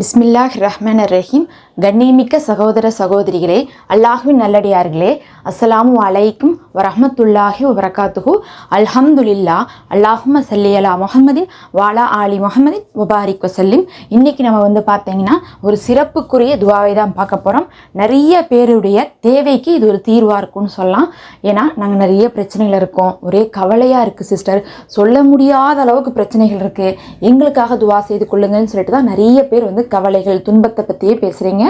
பிஸ்மில்லாஹ் ரஹ்மான் ரஹீம். கண்ணியமிக்க சகோதர சகோதரிகளே அல்லாஹுவின் நல்லடியார்களே அஸ்ஸலாமு அலைக்கும் வரஹ்மத்துல்லாஹி வரகாத்துஹூ அல்ஹம்துலில்லா அல்லாஹும சல்லி அலா வாலா ஆலி முகமதின் முபாரிக் வசல்லிம் இன்றைக்கி நம்ம வந்து பார்த்தீங்கன்னா ஒரு சிறப்புக்குரிய துவாவை தான் பார்க்க போகிறோம் நிறைய பேருடைய தேவைக்கு இது ஒரு தீர்வாக இருக்கும்னு சொல்லலாம். ஏன்னா நாங்கள் நிறைய பிரச்சனைகள் இருக்கோம். ஒரே கவலையாக இருக்குது சிஸ்டர். சொல்ல முடியாத அளவுக்கு பிரச்சனைகள் இருக்குது எங்களுக்காக துவா செய்து கொள்ளுங்கன்னு சொல்லிட்டு தான் நிறைய பேர் வந்து கவலைகள் துன்பத்தை பற்றியே பேசுகிறீங்க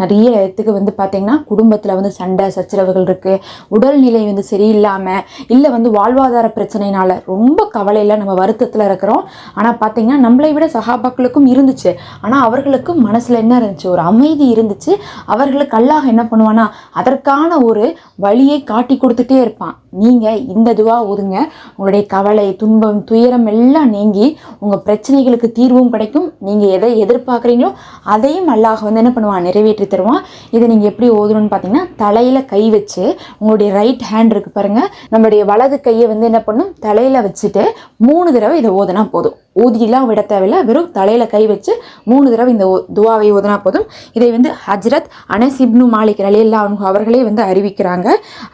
நிறைய இடத்துக்கு வந்து பார்த்தீங்கன்னா குடும்பத்தில் வந்து சண்டை சச்சரவுகள் இருக்குது உடல்நிலை வந்து சரியில்லாமல் இல்லை வந்து வாழ்வாதார பிரச்சனைனால ரொம்ப கவலையில் நம்ம வருத்தத்தில் இருக்கிறோம். ஆனால் பார்த்தீங்கன்னா நம்மளை விட சகாபாக்களுக்கும் இருந்துச்சு. ஆனால் அவர்களுக்கும் மனசில் என்ன இருந்துச்சு? ஒரு அமைதி இருந்துச்சு. அவர்களுக்கு அல்லாஹ் என்ன பண்ணுவானா அதற்கான ஒரு வழியை காட்டி கொடுத்துட்டே இருப்பான். நீங்கள் இந்த துவா ஓதுங்க. உங்களுடைய கவலை துன்பம் துயரம் எல்லாம் நீங்கி உங்கள் பிரச்சனைகளுக்கு தீர்வும் கிடைக்கும். நீங்கள் எதை எதிர்பார்க்குறீங்க எதிர்பார்க்குறீங்களோ அதையும் அல்லாஹ் வந்து என்ன பண்ணுவான்? நிறைவேற்றி தருவான். இதை நீங்கள் எப்படி ஓதணும்னு பார்த்தீங்கன்னா தலையில் கை வச்சு உங்களுடைய ரைட் ஹேண்ட் இருக்கு பாருங்கள் நம்மளுடைய வலது கையை வந்து என்ன பண்ணும்? தலையில் வச்சுட்டு மூணு தடவை இதை ஓதுனா போதும். ஊதியெல்லாம் விட தேவையில்லை. வெறும் தலையில் கை வச்சு மூணு தடவை இந்த துவாவை ஓதுனா போதும். இதை வந்து ஹஜ்ரத் அனஸ் இப்னு மாலிக் ரலியல்லா அவர்களே வந்து அறிவிக்கிறாங்க.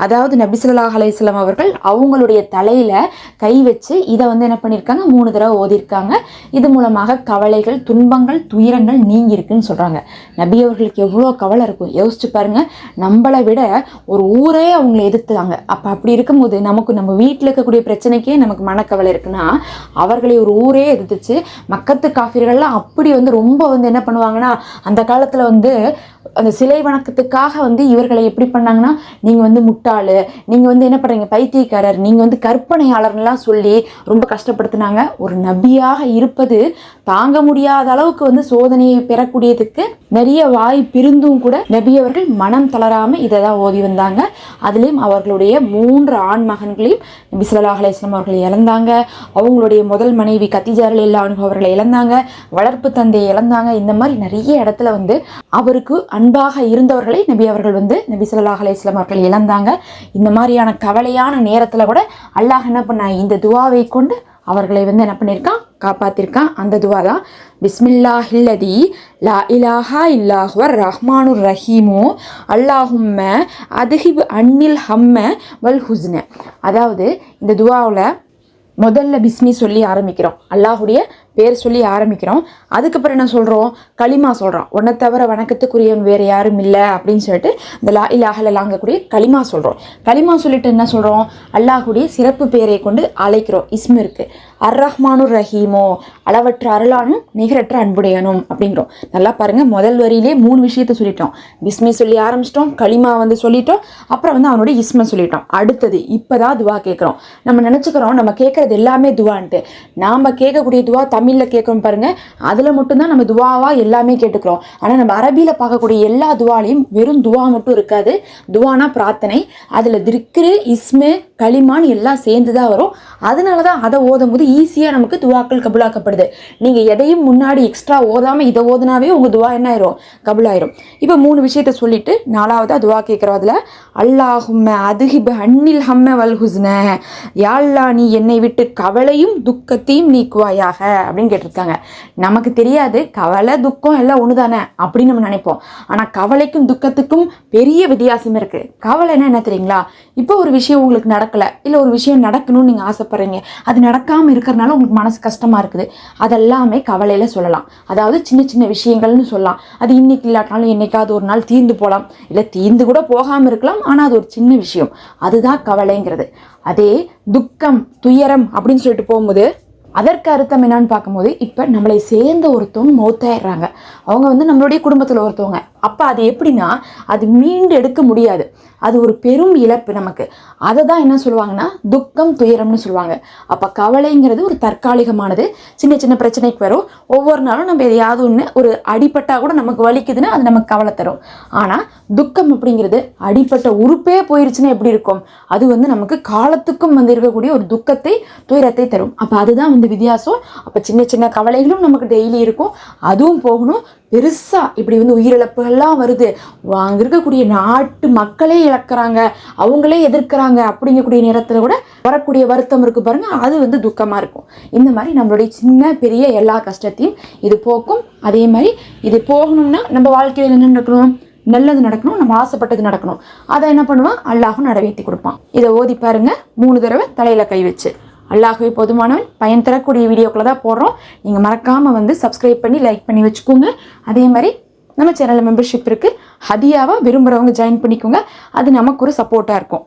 அதாவது நபிசுல்லாஹ் அலையம் அவர்கள் அவங்களுடைய தலையில் கை வச்சு இதை வந்து என்ன பண்ணியிருக்காங்க மூணு தடவை ஓதியிருக்காங்க இது மூலமாக கவலைகள் துன்பங்கள் துயரங்கள் நீங்கி இருக்குன்னு சொல்கிறாங்க நபி அவர்களுக்கு எவ்வளோ கவலை இருக்கும். யோசிச்சு பாருங்கள் நம்மளை விட ஒரு ஊரே அவங்களை எதிர்த்தாங்க அப்போ அப்படி இருக்கும்போது நமக்கு நம்ம வீட்டில் இருக்கக்கூடிய பிரச்சனைக்கே நமக்கு மனக்கவலை இருக்குன்னா அவர்களை ஒரு ஊரே இருந்துச்சு மக்கத்து காஃபிர்கள்லாம் அப்படி வந்து ரொம்ப வந்து என்ன பண்ணுவாங்கன்னா அந்த காலத்தில் வந்து அந்த சிலை வணக்கத்துக்காக வந்து இவர்களை எப்படி பண்ணாங்கன்னா நீங்கள் வந்து முட்டாளு நீங்கள் வந்து என்ன பண்ணுறீங்க பைத்தியக்காரர் நீங்கள் வந்து கற்பனையாளர்லாம் சொல்லி ரொம்ப கஷ்டப்படுத்தினாங்க. ஒரு நபியாக இருப்பது தாங்க முடியாத அளவுக்கு வந்து சோதனையை பெறக்கூடியதுக்கு நிறைய வாய் பிரிந்தும் கூட நபி அவர்கள் மனம் தளராமல் இதை தான் ஓதி வந்தாங்க. அதுலேயும் அவர்களுடைய மூன்று ஆண் மகன்களையும் நபி ஸல்லல்லாஹு அலைஹி அவர்கள் இழந்தாங்க. அவங்களுடைய முதல் மனைவி கத்திஜா இல்லா அவர்களை இழந்தாங்க. வளர்ப்பு தந்தையை இழந்தாங்க. இந்த மாதிரி நிறைய இடத்துல வந்து அவருக்கு அன்பாக இருந்தவர்களை நபி அவர்கள் வந்து நபி ஸல்லல்லாஹு அலையம் அவர்கள் இழந்தாங்க. இந்த மாதிரியான கவலையான நேரத்தில் கூட அல்லாஹ் என்ன பண்ண இந்த துவாவை கொண்டு அவர்களை வந்து என்ன பண்ணியிருக்கான் காப்பாற்றிருக்கான் அந்த துவா தான் பிஸ்மில்லாஹில்லதி லா இலாஹா இல்லாஹுவர் ரஹ்மானுர் ரஹீமு. அல்லாஹும்ம அதுஹிப் அன்னில் ஹம்ம வல் ஹுஸ்ன. அதாவது இந்த துவாவில் முதல்ல பிஸ்மி சொல்லி ஆரம்பிக்கிறோம். அல்லாஹுடைய பேர் சொல்லி ஆரம்பிக்கிறோம். அதுக்கப்புறம் என்ன சொல்கிறோம் களிமா சொல்கிறோம் உன்னை தவிர வணக்கத்துக்குரியவன் வேறு யாரும் இல்லை அப்படின்னு சொல்லிட்டு இந்த லா இலாஹல லாங்கக்கூடிய களிமா சொல்கிறோம் களிமா சொல்லிட்டு என்ன சொல்கிறோம் அல்லாஹுடைய சிறப்பு பெயரை கொண்டு அழைக்கிறோம். இஸ்மு இருக்குது அர் ரஹ்மானு ரஹீமோ அளவற்ற அருளானும் நிகரற்ற அன்புடையனும் அப்படிங்கிறோம். நல்லா பாருங்கள் முதல் வரியிலே மூணு விஷயத்த சொல்லிட்டோம். பிஸ்மி சொல்லி ஆரம்பிச்சிட்டோம் களிமா வந்து சொல்லிட்டோம் அப்புறம் வந்து அவனுடைய இஸ்மை சொல்லிட்டோம். அடுத்தது இப்போ தான் துவா கேட்குறோம் நம்ம நினச்சிக்கிறோம் நம்ம கேட்குறது எல்லாமே துவான்ட்டு. நாம் கேட்கக்கூடிய துவா தமிழில் கேட்குறோம் பாருங்க. அதில் மட்டும்தான் நம்ம துவாவாக எல்லாமே கேட்டுக்கிறோம். ஆனால் நம்ம அரபியில் பார்க்கக்கூடிய எல்லா துவாலையும் வெறும் துவா மட்டும் இருக்காது. துவானா பிரார்த்தனை. அதில் திக்ரு இஸ்மு களிமான் எல்லாம் சேர்ந்து தான் வரும். அதனால தான் அதை ஓதும் போது ஈஸியாக நமக்கு துவாக்கள் கபுலாக்கப்படுது. நீங்கள் எதையும் முன்னாடி எக்ஸ்ட்ரா ஓதாமல் இதை ஓதுனாவே உங்கள் துவா என்ன ஆயிரும்? கபுலாயிரும். இப்போ மூணு விஷயத்த சொல்லிட்டு நாலாவதா துவா கேட்குறோம் அதில். அல்லாஹும்ம அதுஹிப் அன்னில் ஹம்ம வல் ஹுஸ்ன. யாழ்லா நீ என்னை விட்டு கவலையும் துக்கத்தையும் நீக்குவாயாக அப்படின்னு கேட்டிருக்காங்க. நமக்கு தெரியாது கவலை துக்கம் எல்லாம் ஒன்று தானே அப்படின்னு நம்ம நினைப்போம். ஆனால் கவலைக்கும் துக்கத்துக்கும் பெரிய வித்தியாசம் இருக்குது கவலைன்னா என்ன தெரியுங்களா? இப்போ ஒரு விஷயம் உங்களுக்கு நடக்கலை. இல்லை ஒரு விஷயம் நடக்கணும்னு நீங்கள் ஆசைப்பட்றீங்க. அது நடக்காமல் இருக்கிறனால உங்களுக்கு மனசு கஷ்டமாக இருக்குது. அதெல்லாமே கவலையில் சொல்லலாம். அதாவது சின்ன சின்ன விஷயங்கள்னு சொல்லலாம். அது இன்னைக்கு இல்லாட்டாலும் என்னைக்காவது ஒரு நாள் தீர்ந்து போகலாம் இல்லை தீர்ந்து கூட போகாமல் இருக்கலாம். ஆனால் அது ஒரு சின்ன விஷயம். அதுதான் கவலைங்கிறது. அதே துக்கம் துயரம் அப்படின்னு சொல்லிட்டு போகும்போது அதற்கு அர்த்தம் என்னன்னு பார்க்கும்போது இப்போ நம்மளை சேர்ந்த ஒருத்தவங்க மௌத்தாயிடுறாங்க அவங்க வந்து நம்மளுடைய குடும்பத்தில் ஒருத்தவங்க. அப்போ அது எப்படின்னா அது மீண்டு எடுக்க முடியாது. அது ஒரு பெரும் இழப்பு நமக்கு. அதை தான் என்ன சொல்லுவாங்கன்னா துக்கம் துயரம்னு சொல்லுவாங்க. அப்போ கவலைங்கிறது ஒரு தற்காலிகமானது. சின்ன சின்ன பிரச்சனைக்கு வரும். ஒவ்வொரு நாளும் நம்ம எதையாவது ஒன்று ஒரு அடிப்பட்டால் கூட நமக்கு வலிக்குதுன்னா அது நமக்கு கவலை தரும். ஆனால் துக்கம் அப்படிங்கிறது அடிப்பட்ட உறுப்பே போயிருச்சுன்னா எப்படி இருக்கும்? அது வந்து நமக்கு காலத்துக்கும் வந்து இருக்கக்கூடிய ஒரு துக்கத்தை துயரத்தை தரும். அப்போ அதுதான் வந்து வித்தியாசம். அப்போ சின்ன சின்ன கவலைகளும் நமக்கு டெய்லி இருக்கும். அதுவும் போகணும். பெருசாக இப்படி வந்து உயிரிழப்புகள்லாம் வருது. அங்கே இருக்கக்கூடிய நாட்டு மக்களே இழக்கிறாங்க. அவங்களே எதிர்க்கிறாங்க அப்படிங்கக்கூடிய நேரத்தில் கூட வரக்கூடிய வருத்தம் இருக்கு பாருங்கள் அது வந்து துக்கமாக இருக்கும். இந்த மாதிரி நம்மளுடைய சின்ன பெரிய எல்லா கஷ்டத்தையும் இது போக்கும். அதே மாதிரி இது போகணும்னா நம்ம வாழ்க்கையில் என்ன நடக்கணும்? நல்லது நடக்கணும். நம்ம ஆசைப்பட்டது நடக்கணும். அதை என்ன பண்ணுவான்? அல்லாஹும் நடவேற்றி கொடுப்பான். இதை ஓதி பாருங்க. மூணு தடவை தலையில் கை வச்சு. அல்லாகவே போதுமானவன். பயன் தரக்கூடிய வீடியோக்களை தான் போடுறோம். நீங்கள் மறக்காமல் வந்து சப்ஸ்கிரைப் பண்ணி லைக் பண்ணி வச்சுக்கோங்க. அதே மாதிரி நம்ம சேனலில் மெம்பர்ஷிப் இருக்குது ஹதியாவாக விரும்புகிறவங்க ஜாயின் பண்ணிக்கோங்க. அது நமக்கு ஒரு சப்போர்ட்டாக இருக்கும்.